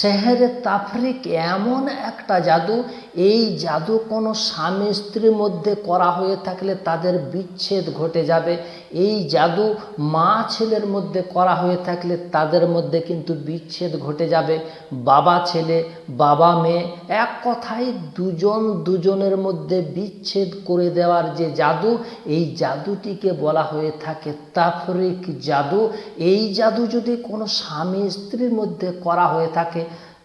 শেহরে তাফরিক এমন একটা জাদু, এই জাদু কোনো স্বামী স্ত্রীর মধ্যে করা হয়ে থাকলে তাদের বিচ্ছেদ ঘটে যাবে। এই জাদু মা ছেলের মধ্যে করা হয়ে থাকলে তাদের মধ্যে কিন্তু বিচ্ছেদ ঘটে যাবে। বাবা ছেলে, বাবা মেয়ে, এক কথায় দুজন দুজনের মধ্যে বিচ্ছেদ করে দেওয়ার যে জাদু, এই জাদুটিকে বলা হয়ে থাকে তাফরিক জাদু। এই জাদু যদি কোনো স্বামী স্ত্রীর মধ্যে করা হয়ে থাকে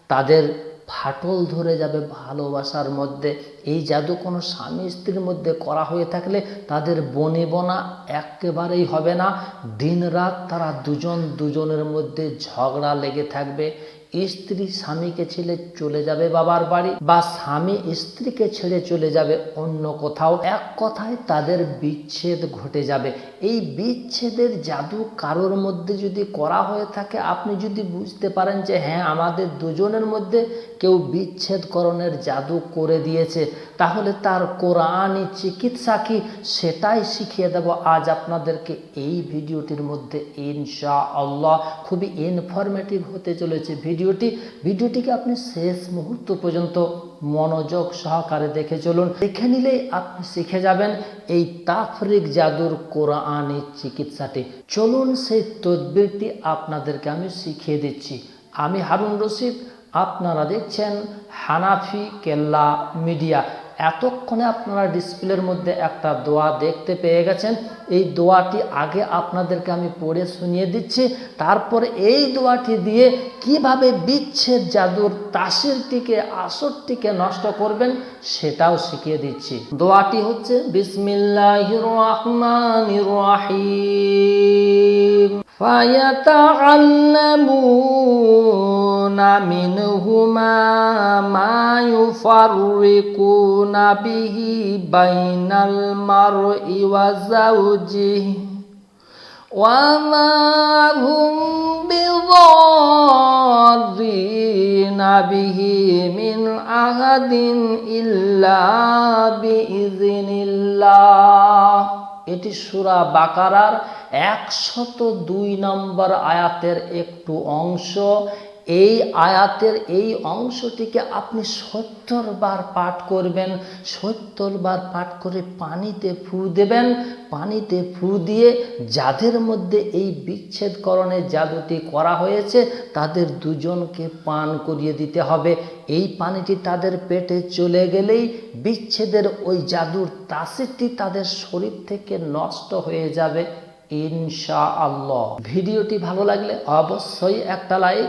তাদের ফাটল ধরে যাবে ভালোবাসার মধ্যে। এই জাদু কোনো স্বামী স্ত্রীর মধ্যে করা হয়ে থাকলে তাদের বনে বনা একেবারেই হবে না। দিন রাত তারা দুজন দুজনের মধ্যে ঝগড়া লেগে থাকবে। স্ত্রী স্বামীকে ছেড়ে চলে যাবে বাবার বাড়ি বা স্বামী স্ত্রীকে ছেড়ে চলে যাবে অন্য কোথাও। এক কথায় তাদের বিচ্ছেদ ঘটে যাবে। এই বিচ্ছেদের জাদু কারোর মধ্যে যদি করা হয়ে থাকে, আপনি যদি বুঝতে পারেন যে হ্যাঁ আমাদের দুজনের মধ্যে কেউ বিচ্ছেদকরণের জাদু করে দিয়েছে, তাহলে তার কোরআনই চিকিৎসা কি? সেটাই শিখিয়ে দেব আজ আপনাদেরকে এই ভিডিওটির মধ্যে। ইনশা আল্লাহ খুবই ইনফরমেটিভ হতে চলেছে ভিডিওটি, ভিডিওটিকে আপনি শেষ মুহূর্ত পর্যন্ত মনোযোগ সহকারে দেখে চলুন। দেখে নিলেই আপনি শিখে যাবেন এই তাফরিক জাদুর কোরআনের চিকিৎসাটি। চলুন সেই তদবিরটি আপনাদেরকে আমি শিখিয়ে দিচ্ছি। আমি হারুন রশিদ, আপনারা দেখছেন হানাফি কেল্লা মিডিয়া। এতক্ষণে আপনারা ডিসপ্লের মধ্যে একটা দোয়া দেখতে পেয়ে গেছেন। এই দোয়াটি আগে আপনাদেরকে আমি পড়ে শুনিয়ে দিচ্ছি। তারপর এই দোয়াটি দিয়ে কীভাবে বিচ্ছেদ জাদুর তাসিরটিকে, আসরটিকে নষ্ট করবেন সেটাও শিখিয়ে দিচ্ছি। দোয়াটি হচ্ছে বিসমিল্লাহ রহমান রাহিম। ফায়াতাআল্লামুনা মিনহুমা মা يفرقون به بين المرء وزوجه وما هم بضارين به من أحد إلا بإذن الله এটি সুরা বাকারার একশত দুই নম্বর আয়াতের একটু অংশ এই আয়াতের এই অংশটিকে আপনি সত্তর বার পাঠ করবেন সত্তর বার পাঠ করে পানিতে ফু দেবেন, পানিতে ফু দিয়ে যাদের মধ্যে এই বিচ্ছেদকরণের জাদুটি করা হয়েছে, তাদের দুজনকে পান করিয়ে দিতে হবে। এই পানিটি তাদের পেটে চলে গেলেই বিচ্ছেদের ওই জাদুর তাসিরটি তাদের শরীর থেকে নষ্ট হয়ে যাবে। ইনশা আল্লাহ ভিডিওটি ভালো লাগলে অবশ্যই একটা লাইক